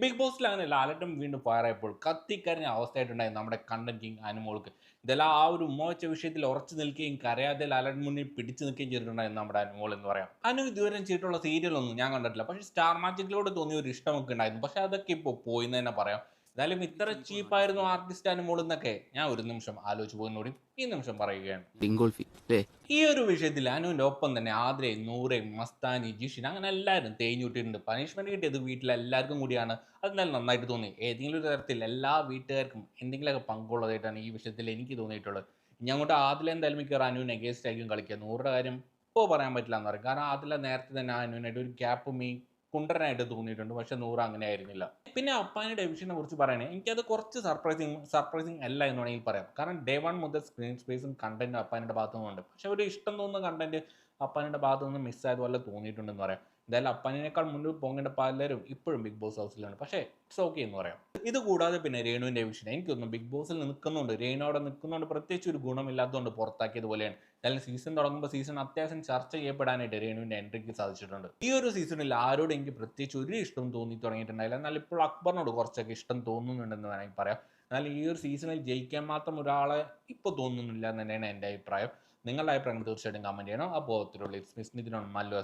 Big ബോസിൽ അങ്ങനെ ലാലട്ടും വീണ്ടും ഫയറായപ്പോൾ കത്തിക്കരഞ്ഞ അവസ്ഥയായിട്ടുണ്ടായി നമ്മുടെ കണ്ടന്റ് കിങ് അനുമോൾക്ക് ഇതെല്ലാം ആ ഒരു മോച്ച വിഷയത്തിൽ ഉറച്ചു നിൽക്കുകയും കരയാതെ ലാലട്ട് മുന്നിൽ പിടിച്ചു നിൽക്കുകയും ചെയ്തിട്ടുണ്ടായി നമ്മുടെ അനുമോൾ എന്ന് പറയാം. അനു ഇതുവരെ ചെയ്തിട്ടുള്ള സീരിയലൊന്നും ഞാൻ കണ്ടിട്ടില്ല. പക്ഷേ സ്റ്റാർ മാജിക്കിലൂടെ തോന്നിയ ഒരു ഇഷ്ടമൊക്കെ ഉണ്ടായിരുന്നു. പക്ഷേ അതൊക്കെ ഇപ്പോൾ പോയി എന്ന് തന്നെ പറയാം. എന്തായാലും ഇത്ര ചീപ്പായിരുന്നു ആർട്ടിസ്റ്റ്. അനുമോൾ എന്നൊക്കെ ഞാൻ ഒരു നിമിഷം ആലോചിച്ച് പോകുന്നോടി ഈ നിമിഷം പറയുകയാണ്. ഡിങ്കോൾഫി ഈ ഒരു വിഷയത്തിൽ അനുവിന്റെ ഒപ്പം തന്നെ ആദ്രയും നൂറയും മസ്താനി ജിഷിൻ അങ്ങനെ എല്ലാവരും തേഞ്ഞുവിട്ടിട്ടുണ്ട് പണിഷ്മെന്റ് കിട്ടിയത് വീട്ടിലെല്ലാവർക്കും കൂടിയാണ്. അതെന്തായാലും നന്നായിട്ട് തോന്നി. ഏതെങ്കിലും ഒരു തരത്തിൽ എല്ലാ വീട്ടുകാർക്കും എന്തെങ്കിലുമൊക്കെ പങ്കുള്ളതായിട്ടാണ് ഈ വിഷയത്തിൽ എനിക്ക് തോന്നിയിട്ടുള്ളത്. ഇനി അങ്ങോട്ട് ആദ്യം എന്തായാലും മിക്കവാറും അനുവിന് അഗേൻസ്റ്റ് ആയിരിക്കും കളിക്കുക. നൂറുടെ കാര്യം ഇപ്പോൾ പറയാൻ പറ്റില്ല എന്ന് പറയും. കാരണം ആദ്യം നേരത്തെ തന്നെ അനുവിനായിട്ട് ഒരു ക്യാപ്പും ഈ കുണ്ടനായിട്ട് തോന്നിയിട്ടുണ്ട്. പക്ഷെ നൂറ് അങ്ങനെ ആയിരുന്നില്ല. പിന്നെ അപ്പാനി ഡെവിഷനെ കുറിച്ച് പറയണേ എനിക്കത് കുറച്ച് സർപ്രൈസിങ് സർപ്രൈസിങ് അല്ല എന്ന് വേണമെങ്കിൽ പറയാം. കാരണം ഡേ വൺ മുതൽ സ്ക്രീൻ സ്പേസും കണ്ടന്റ് അപ്പാനിയുടെ ഭാഗത്തു നിന്നുണ്ട് പക്ഷെ ഒരു ഇഷ്ടം തോന്നുന്ന കണ്ടന്റ് അപ്പാനിയുടെ ഭാഗത്തു നിന്ന് മിസ്സായതുപോലെ തോന്നിയിട്ടുണ്ടെന്ന് പറയാം. എന്തായാലും അപ്പാനിനേക്കാൾ മുന്നിൽ പോകേണ്ട പലരും ഇപ്പോഴും ബിഗ് ബോസ് ഹൗസിലാണ് പക്ഷേ ഇറ്റ്സ് ഓക്കെ എന്ന് പറയാം. ഇത് കൂടാതെ പിന്നെ രേണുവിന്റെ വിഷയം. എനിക്ക് തോന്നുന്നു ബിഗ് ബോസിൽ നിൽക്കുന്നുണ്ട്. രേണു അവിടെ നിൽക്കുന്നുണ്ട്. പ്രത്യേകിച്ച് ഒരു ഗുണമില്ലാത്തതുകൊണ്ട് പുറത്താക്കിയത് പോലെയാണ് എന്തായാലും സീസൺ തുടങ്ങുമ്പോൾ സീസൺ അത്യാവശ്യം ചർച്ച ചെയ്യപ്പെടാനായിട്ട് രേണുവിന്റെ എൻട്രിക്ക് സാധിച്ചിട്ടുണ്ട്. ഈ ഒരു സീസണിൽ ആരോടും എനിക്ക് പ്രത്യേകിച്ച് ഒരു ഇഷ്ടം തോന്നി തുടങ്ങിയിട്ടുണ്ടായില്ല. എന്നാൽ ഇപ്പോൾ അക്ബറിനോട് കുറച്ചൊക്കെ ഇഷ്ടം തോന്നുന്നുണ്ടെന്ന് വേണമെങ്കിൽ പറയാം. എന്നാൽ ഈ ഒരു സീസണിൽ ജയിക്കാൻ മാത്രം ഒരാളെ ഇപ്പോൾ തോന്നുന്നില്ല എന്ന് തന്നെയാണ് എന്റെ അഭിപ്രായം. നിങ്ങളുടെ അഭിപ്രായം തീർച്ചയായിട്ടും കമന്റ് ചെയ്യണം. അപ്പോൾ ഒത്തിരി മല്ലു